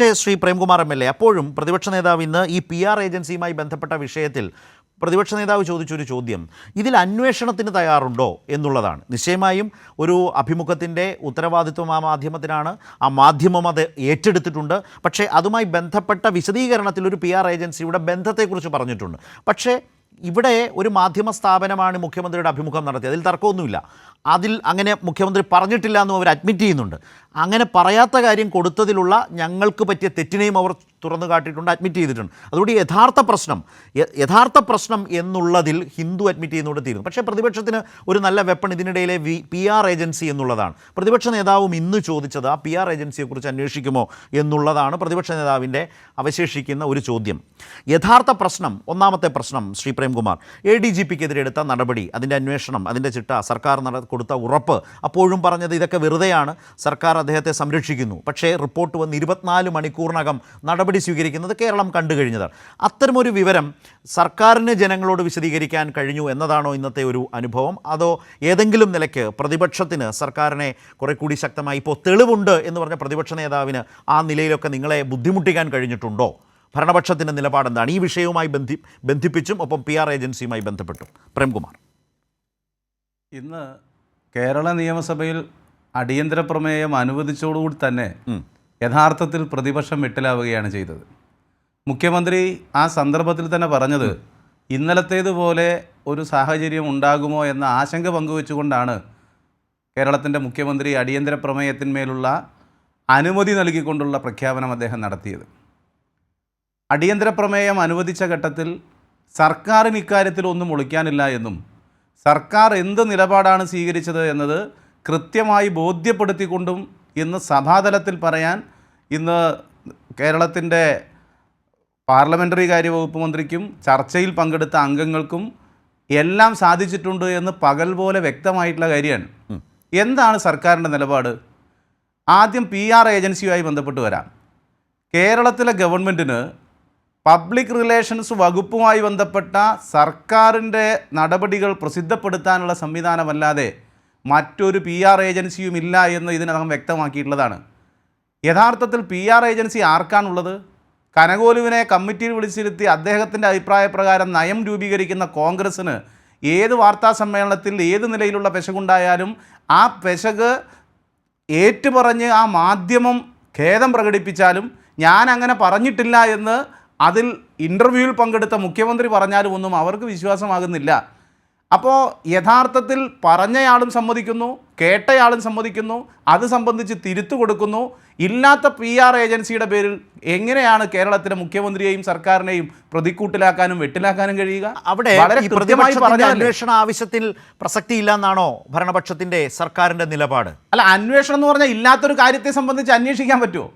പക്ഷേ Shri Premkumar M L A. അപ്പോഴും പ്രതിപക്ഷ നേതാവ് ഇന്ന് ഈ പി ആർ ഏജൻസിയുമായി ബന്ധപ്പെട്ട വിഷയത്തിൽ പ്രതിപക്ഷ നേതാവ് ചോദിച്ചൊരു ചോദ്യം. ഇതിൽ അന്വേഷണത്തിന് തയ്യാറുണ്ടോ എന്നുള്ളതാണ്. നിശ്ചയമായും ഒരു അഭിമുഖത്തിന്റെ ഉത്തരവാദിത്വം ആ മാധ്യമത്തിനാണ്. ആ മാധ്യമം അത് ഏറ്റെടുത്തിട്ടുണ്ട്. പക്ഷേ അതുമായി ബന്ധപ്പെട്ട വിശദീകരണത്തിൽ ഒരു പി ആർ ഏജൻസിയുടെ ബന്ധത്തെക്കുറിച്ച് പറഞ്ഞിട്ടുണ്ട്. പക്ഷേ ഇവിടെ ഒരു മാധ്യമ സ്ഥാപനമാണ് മുഖ്യമന്ത്രിയുടെ അഭിമുഖം നടത്തിയത്. അതിൽ തർക്കമൊന്നുമില്ല. അതിൽ അങ്ങനെ മുഖ്യമന്ത്രി പറഞ്ഞിട്ടില്ല എന്നും അവർ അഡ്മിറ്റ് ചെയ്യുന്നുണ്ട്. അങ്ങനെ പറയാത്ത കാര്യം കൊടുത്തതിലുള്ള ഞങ്ങൾക്ക് പറ്റിയ തെറ്റിനെയും അവർ തുറന്നു കാട്ടിയിട്ടുണ്ട് അഡ്മിറ്റ് ചെയ്തിട്ടുണ്ട്. അതുകൊണ്ട് യഥാർത്ഥ പ്രശ്നം യഥാർത്ഥ പ്രശ്നം എന്നുള്ളതിൽ ഹിന്ദു അഡ്മിറ്റ് ചെയ്യുന്നതോട് തീരുന്നു. പക്ഷേ പ്രതിപക്ഷത്തിന് ഒരു നല്ല വെപ്പൺ ഇതിനിടയിലെ വി പി ആർ ഏജൻസി എന്നുള്ളതാണ്. പ്രതിപക്ഷ നേതാവും ഇന്ന് ചോദിച്ചത് ആ പി ആർ ഏജൻസിയെക്കുറിച്ച് അന്വേഷിക്കുമോ എന്നുള്ളതാണ് പ്രതിപക്ഷ നേതാവിന്റെ അവശേഷിക്കുന്ന ഒരു ചോദ്യം. യഥാർത്ഥ പ്രശ്നം ഒന്നാമത്തെ പ്രശ്നം Shri Premkumar A D G പിക്കെതിരെ എടുത്ത നടപടി അതിന്റെ അന്വേഷണം അതിന്റെ ചിട്ട സർക്കാർ നട കൊടുത്ത ഉറപ്പ്. അപ്പോഴും പറഞ്ഞത് ഇതൊക്കെ വെറുതെയാണ്. സർക്കാർ അദ്ദേഹത്തെ സംരക്ഷിക്കുന്നു. പക്ഷേ റിപ്പോർട്ട് വന്ന് ഇരുപത്തിനാല് മണിക്കൂറിനകം നടപടി സ്വീകരിക്കുന്നത് കേരളം കണ്ടു കഴിഞ്ഞതാണ്. അത്തരമൊരു വിവരം സർക്കാരിന് ജനങ്ങളോട് വിശദീകരിക്കാൻ കഴിഞ്ഞു എന്നതാണോ ഇന്നത്തെ ഒരു അനുഭവം? അതോ ഏതെങ്കിലും നിലയ്ക്ക് പ്രതിപക്ഷത്തിന് സർക്കാരിനെ കുറെ കൂടി ശക്തമായി ഇപ്പോൾ തെളിവുണ്ട് എന്ന് പറഞ്ഞ പ്രതിപക്ഷ നേതാവിന് ആ നിലയിലൊക്കെ നിങ്ങളെ ബുദ്ധിമുട്ടിക്കാൻ കഴിഞ്ഞിട്ടുണ്ടോ? ഭരണപക്ഷത്തിന്റെ നിലപാടെന്താണ്? ഈ വിഷയവുമായി ബന്ധി ബന്ധിപ്പിച്ചും ഒപ്പം പി ആർ ഏജൻസിയുമായി ബന്ധപ്പെട്ടും. പ്രേംകുമാർ. ഇന്ന് കേരള നിയമസഭയിൽ അടിയന്തര പ്രമേയം അനുവദിച്ചതോടുകൂടി തന്നെ യഥാർത്ഥത്തിൽ പ്രതിപക്ഷം വെട്ടിലാവുകയാണ് ചെയ്തത്. മുഖ്യമന്ത്രി ആ സന്ദർഭത്തിൽ തന്നെ പറഞ്ഞത് ഇന്നലത്തേതുപോലെ ഒരു സാഹചര്യം ഉണ്ടാകുമോ എന്ന ആശങ്ക പങ്കുവെച്ചുകൊണ്ടാണ് കേരളത്തിന്റെ മുഖ്യമന്ത്രി അടിയന്തര പ്രമേയത്തിന്മേലുള്ള അനുമതി നൽകിക്കൊണ്ടുള്ള പ്രഖ്യാപനം അദ്ദേഹം നടത്തിയത്. അടിയന്തര പ്രമേയം അനുവദിച്ച ഘട്ടത്തിൽ സർക്കാരിന് ഇക്കാര്യത്തിൽ ഒന്നും ഒളിക്കാനില്ല എന്നും സർക്കാർ എന്ത് നിലപാടാണ് സ്വീകരിച്ചത് എന്നത് കൃത്യമായി ബോധ്യപ്പെടുത്തിക്കൊണ്ടും ഇന്ന് സഭാതലത്തിൽ പറയാൻ ഇന്ന് കേരളത്തിന്റെ പാർലമെന്ററി കാര്യ വകുപ്പ് മന്ത്രിക്കും ചർച്ചയിൽ പങ്കെടുത്ത അംഗങ്ങൾക്കും എല്ലാം സാധിച്ചിട്ടുണ്ട് എന്ന് പകൽ പോലെ വ്യക്തമായിട്ടുള്ള കാര്യമാണ്. എന്താണ് സർക്കാരിന്റെ നിലപാട്? ആദ്യം പി ആർ ഏജൻസിയുമായി ബന്ധപ്പെട്ട് വരാം. കേരളത്തിലെ ഗവൺമെന്റിന് പബ്ലിക് റിലേഷൻസ് വകുപ്പുമായി ബന്ധപ്പെട്ട സർക്കാരിന്റെ നടപടികൾ പ്രസിദ്ധപ്പെടുത്താനുള്ള സംവിധാനമല്ലാതെ മറ്റൊരു പി ആർ ഏജൻസിയും ഇല്ല എന്ന് ഇതിനകം വ്യക്തമാക്കിയിട്ടുള്ളതാണ്. യഥാർത്ഥത്തിൽ പി ആർ ഏജൻസി ആർക്കാണുള്ളത്? കനകോലുവിനെ കമ്മിറ്റിയിൽ വിളിച്ചിരുത്തി അദ്ദേഹത്തിന്റെ അഭിപ്രായപ്രകാരം നയം രൂപീകരിക്കുന്ന കോൺഗ്രസ്സിന് ഏത് വാർത്താ സമ്മേളനത്തിൽ ഏത് നിലയിലുള്ള പെശകുണ്ടായാലും ആ പെശക് ഏറ്റുപറഞ്ഞ് ആ മാധ്യമം ഖേദം പ്രകടിപ്പിച്ചാലും ഞാൻ അങ്ങനെ പറഞ്ഞിട്ടില്ല എന്ന് അതിൽ ഇന്റർവ്യൂവിൽ പങ്കെടുത്ത മുഖ്യമന്ത്രി പറഞ്ഞാലും ഒന്നും അവർക്ക് വിശ്വാസമാകുന്നില്ല. അപ്പോൾ യഥാർത്ഥത്തിൽ പറഞ്ഞയാളും സമ്മതിക്കുന്നു കേട്ടയാളും സമ്മതിക്കുന്നു അത് സംബന്ധിച്ച് തിരുത്തു കൊടുക്കുന്നു. ഇല്ലാത്ത പി ആർ ഏജൻസിയുടെ പേരിൽ എങ്ങനെയാണ് കേരളത്തിലെ മുഖ്യമന്ത്രിയെയും സർക്കാരിനെയും പ്രതിക്കൂട്ടിലാക്കാനും വെട്ടിലാക്കാനും കഴിയുക? അവിടെ വളരെ ഈ കൃത്യമായി പ്രതിപക്ഷത്തിന്റെ അന്വേഷണ ആവശ്യത്തിൽ പ്രസക്തിയില്ല എന്നാണോ ഭരണപക്ഷത്തിന്റെ സർക്കാരിന്റെ നിലപാട്? അല്ല അന്വേഷണം എന്ന് പറഞ്ഞാൽ ഇല്ലാത്തൊരു കാര്യത്തെ സംബന്ധിച്ച് അന്വേഷിക്കാൻ പറ്റുമോ?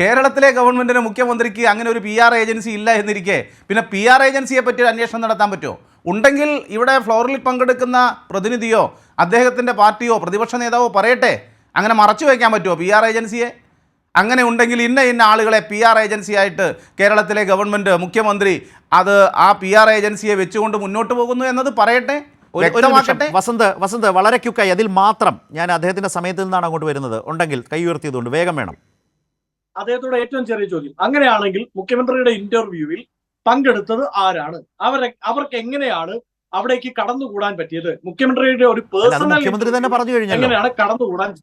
കേരളത്തിലെ ഗവൺമെന്റിന് മുഖ്യമന്ത്രിക്ക് അങ്ങനെ ഒരു പി ആർ ഏജൻസി ഇല്ല എന്നിരിക്കെ പിന്നെ പി ആർ ഏജൻസിയെ പറ്റി ഒരു അന്വേഷണം നടത്താൻ പറ്റുമോ? ഉണ്ടെങ്കിൽ ഇവിടെ ഫ്ലോറിൽ പങ്കെടുക്കുന്ന പ്രതിനിധിയോ അദ്ദേഹത്തിന്റെ പാർട്ടിയോ പ്രതിപക്ഷ നേതാവോ പറയട്ടെ. അങ്ങനെ മറച്ചു വയ്ക്കാൻ പറ്റുമോ പി ആർ ഏജൻസിയെ? അങ്ങനെ ഉണ്ടെങ്കിൽ ഇന്ന ഇന്ന ആളുകളെ പി ആർ ഏജൻസി ആയിട്ട് കേരളത്തിലെ ഗവൺമെന്റ് മുഖ്യമന്ത്രി അത് ആ പി ആർ ഏജൻസിയെ വെച്ചുകൊണ്ട് മുന്നോട്ട് പോകുന്നു എന്നത് പറയട്ടെ? വസന്ത് വസന്ത് വളരെ ക്യുക്കായി. അതിൽ മാത്രം ഞാൻ അദ്ദേഹത്തിന്റെ സമയത്തിൽ നിന്നാണ് അങ്ങോട്ട് വരുന്നത്. ഉണ്ടെങ്കിൽ കൈ ഉയർത്തിയതുകൊണ്ട് വേഗം വേണം. അദ്ദേഹത്തോട് ഏറ്റവും ചെറിയ ചോദ്യം. അങ്ങനെയാണെങ്കിൽ മുഖ്യമന്ത്രിയുടെ ഇന്റർവ്യൂവിൽ പങ്കെടുത്തത് ആരാണ്? അവരെ അവർക്ക് എങ്ങനെയാണ് അവിടേക്ക് കടന്നുകൂടാൻ പറ്റിയത്? മുഖ്യമന്ത്രിയുടെ ഒരു പേഴ്സണൽ മുഖ്യമന്ത്രി തന്നെ പറഞ്ഞു കഴിഞ്ഞാൽ എങ്ങനെയാണ് കടന്നുകൂടാൻ?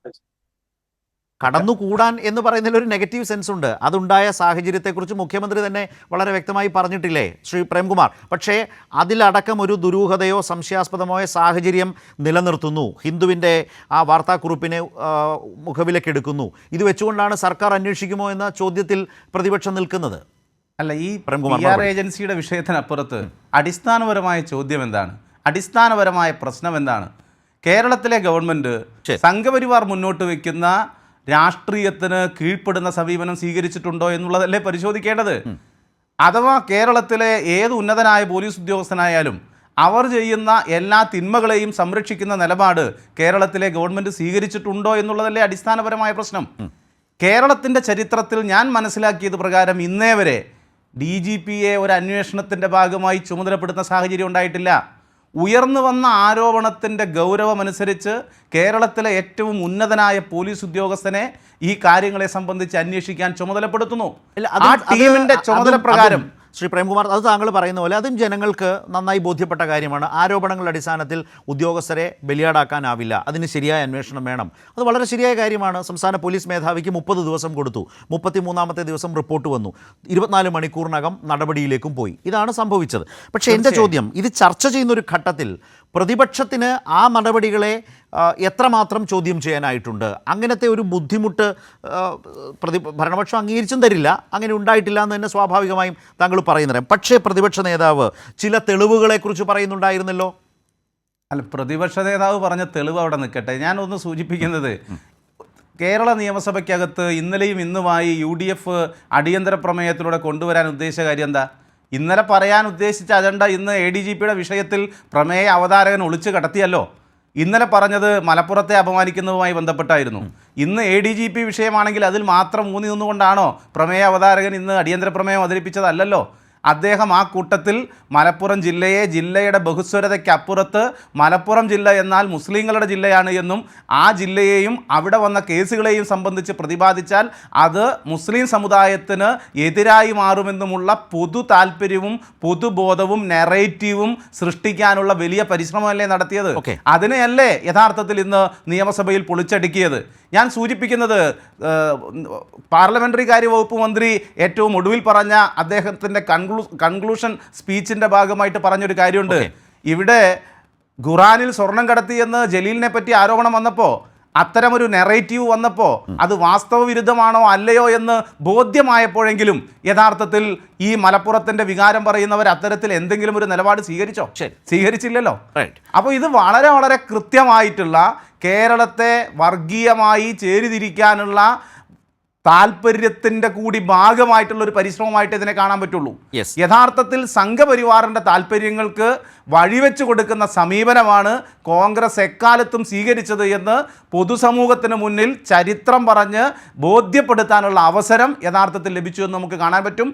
കടന്നുകൂടാൻ എന്ന് പറയുന്നതിൽ ഒരു നെഗറ്റീവ് സെൻസ് ഉണ്ട്. അതുണ്ടായ സാഹചര്യത്തെക്കുറിച്ച് മുഖ്യമന്ത്രി തന്നെ വളരെ വ്യക്തമായി പറഞ്ഞിട്ടില്ലേ ശ്രീ പ്രേംകുമാർ? പക്ഷേ അതിലടക്കം ഒരു ദുരൂഹതയോ സംശയാസ്പദമായ സാഹചര്യം നിലനിർത്തുന്നു. ഹിന്ദുവിന്റെ ആ വാർത്താക്കുറിപ്പിനെ മുഖവിലക്കെടുക്കുന്നു. ഇത് വെച്ചുകൊണ്ടാണ് സർക്കാർ അന്വേഷിക്കുമോ എന്ന ചോദ്യത്തിൽ പ്രതിപക്ഷം നിൽക്കുന്നത്. അല്ല ഈ പി ആർ ഏജൻസിയുടെ വിഷയത്തിനപ്പുറത്ത് അടിസ്ഥാനപരമായ ചോദ്യം എന്താണ്? അടിസ്ഥാനപരമായ പ്രശ്നം എന്താണ്? കേരളത്തിലെ ഗവൺമെന്റ് സംഘപരിവാർ മുന്നോട്ട് വെക്കുന്ന രാഷ്ട്രീയത്തിന് കീഴ്പ്പെടുന്ന സമീപനം സ്വീകരിച്ചിട്ടുണ്ടോ എന്നുള്ളതല്ലേ പരിശോധിക്കേണ്ടത്? അഥവാ കേരളത്തിലെ ഏത് ഉന്നതനായ പോലീസ് ഉദ്യോഗസ്ഥനായാലും അവർ ചെയ്യുന്ന എല്ലാ തിന്മകളെയും സംരക്ഷിക്കുന്ന നിലപാട് കേരളത്തിലെ ഗവൺമെന്റ് സ്വീകരിച്ചിട്ടുണ്ടോ എന്നുള്ളതല്ലേ അടിസ്ഥാനപരമായ പ്രശ്നം. കേരളത്തിന്റെ ചരിത്രത്തിൽ ഞാൻ മനസ്സിലാക്കിയത് പ്രകാരം ഇന്നേ വരെ ഡി ജി പിയെ ഒരു അന്വേഷണത്തിന്റെ ഭാഗമായി ചുമതലപ്പെടുത്തുന്ന സാഹചര്യം ഉണ്ടായിട്ടില്ല. ഉയർന്നു വന്ന ആരോപണത്തിന്റെ ഗൗരവമനുസരിച്ച് കേരളത്തിലെ ഏറ്റവും ഉന്നതനായ പോലീസ് ഉദ്യോഗസ്ഥനെ ഈ കാര്യങ്ങളെ സംബന്ധിച്ച് അന്വേഷിക്കാൻ ചുമതലപ്പെടുത്തുന്നു. ആ ടീമിന്റെ ചുമതല പ്രകാരം ശ്രീ പ്രേംകുമാർ അത് താങ്കൾ പറയുന്ന പോലെ അതും ജനങ്ങൾക്ക് നന്നായി ബോധ്യപ്പെട്ട കാര്യമാണ്. ആരോപണങ്ങളുടെ അടിസ്ഥാനത്തിൽ ഉദ്യോഗസ്ഥരെ ബലിയാടാക്കാനാവില്ല. അതിന് ശരിയായ അന്വേഷണം വേണം. അത് വളരെ ശരിയായ കാര്യമാണ്. സംസ്ഥാന പോലീസ് മേധാവിക്ക് മുപ്പത് ദിവസം കൊടുത്തു. മുപ്പത്തി മൂന്നാമത്തെ ദിവസം റിപ്പോർട്ട് വന്നു. ഇരുപത്തിനാല് മണിക്കൂറിനകം നടപടിയിലേക്കും പോയി. ഇതാണ് സംഭവിച്ചത്. പക്ഷേ എന്റെ ചോദ്യം ഇത് ചർച്ച ചെയ്യുന്ന ഒരു ഘട്ടത്തിൽ പ്രതിപക്ഷത്തിന് ആ നടപടികളെ എത്രമാത്രം ചോദ്യം ചെയ്യാനായിട്ടുണ്ട്? അങ്ങനത്തെ ഒരു ബുദ്ധിമുട്ട് പ്രതി ഭരണപക്ഷം അംഗീകരിച്ചും തരില്ല. അങ്ങനെ ഉണ്ടായിട്ടില്ല എന്ന് തന്നെ സ്വാഭാവികമായും താങ്കൾ പറയുന്നത് പക്ഷേ പ്രതിപക്ഷ നേതാവ് ചില തെളിവുകളെക്കുറിച്ച് പറയുന്നുണ്ടായിരുന്നല്ലോ? അല്ല പ്രതിപക്ഷ നേതാവ് പറഞ്ഞ തെളിവ് അവിടെ നിൽക്കട്ടെ. ഞാനൊന്ന് സൂചിപ്പിക്കുന്നത് കേരള നിയമസഭയ്ക്കകത്ത് ഇന്നലെയും ഇന്നുമായി യു ഡി എഫ് അടിയന്തര പ്രമേയത്തിലൂടെ കൊണ്ടുവരാൻ ഉദ്ദേശിച്ച കാര്യം എന്താ? ഇന്നലെ പറയാൻ ഉദ്ദേശിച്ച അജണ്ട ഇന്ന് എ ഡി ജി പിയുടെ വിഷയത്തിൽ പ്രമേയ അവതാരകൻ ഒളിച്ചു കടത്തിയല്ലോ. ഇന്നലെ പറഞ്ഞത് മലപ്പുറത്തെ അപമാനിക്കുന്നതുമായി ബന്ധപ്പെട്ടായിരുന്നു. ഇന്ന് എ ഡി ജി പി വിഷയമാണെങ്കിൽ അതിൽ മാത്രം ഊന്നി നിന്നുകൊണ്ടാണോ പ്രമേയ അവതാരകൻ ഇന്ന് അടിയന്തര പ്രമേയം അവതരിപ്പിച്ചതല്ലല്ലോ? അദ്ദേഹം ആ കൂട്ടത്തിൽ മലപ്പുറം ജില്ലയെ ജില്ലയുടെ ബഹുസ്വരതയ്ക്കപ്പുറത്ത് മലപ്പുറം ജില്ല എന്നാൽ മുസ്ലിങ്ങളുടെ ജില്ലയാണ് എന്നും ആ ജില്ലയെയും അവിടെ വന്ന കേസുകളെയും സംബന്ധിച്ച് പ്രതിപാദിച്ചാൽ അത് മുസ്ലിം സമുദായത്തിന് എതിരായി മാറുമെന്നുമുള്ള പൊതു താല്പര്യവും പൊതുബോധവും നെറേറ്റീവും സൃഷ്ടിക്കാനുള്ള വലിയ പരിശ്രമമല്ലേ നടത്തിയത്? ഓക്കെ. അതിനെയല്ലേ യഥാർത്ഥത്തിൽ ഇന്ന് നിയമസഭയിൽ പൊളിച്ചടുക്കിയത്? ഞാൻ സൂചിപ്പിക്കുന്നത് പാർലമെന്ററി പാർലമെന്ററി കാര്യ വകുപ്പ് മന്ത്രി ഏറ്റവും ഒടുവിൽ പറഞ്ഞ അദ്ദേഹത്തിന്റെ കൺക്ലൂ കൺക്ലൂഷൻ സ്പീച്ചിന്റെ ഭാഗമായിട്ട് പറഞ്ഞൊരു കാര്യമുണ്ട്. ഇവിടെ ഖുറാനിൽ സ്വർണം കടത്തിയെന്ന് ജലീലിനെ പറ്റി ആരോപണം വന്നപ്പോൾ അത്തരമൊരു നെറേറ്റീവ് വന്നപ്പോൾ അത് വാസ്തവ വിരുദ്ധമാണോ അല്ലയോ എന്ന് ബോധ്യമായപ്പോഴെങ്കിലും യഥാർത്ഥത്തിൽ ഈ മലപ്പുറത്തിന്റെ വികാരം പറയുന്നവർ അത്തരത്തിൽ എന്തെങ്കിലും ഒരു നിലപാട് സ്വീകരിച്ചോ? സ്വീകരിച്ചില്ലല്ലോ. അപ്പോൾ ഇത് വളരെ വളരെ കൃത്യമായിട്ടുള്ള കേരളത്തെ വർഗീയമായി ചേരിതിരിക്കാനുള്ള താല്പര്യത്തിന്റെ കൂടി ഭാഗമായിട്ടുള്ള ഒരു പരിശ്രമമായിട്ട് ഇതിനെ കാണാൻ പറ്റുള്ളൂ. യഥാർത്ഥത്തിൽ സംഘപരിവാറിന്റെ താല്പര്യങ്ങൾക്ക് വഴിവെച്ച് കൊടുക്കുന്ന സമീപനമാണ് കോൺഗ്രസ് എക്കാലത്തും സ്വീകരിച്ചത് എന്ന് പൊതുസമൂഹത്തിന് മുന്നിൽ ചരിത്രം പറഞ്ഞ് ബോധ്യപ്പെടുത്താനുള്ള അവസരം യഥാർത്ഥത്തിൽ ലഭിച്ചു എന്ന് നമുക്ക് കാണാൻ പറ്റും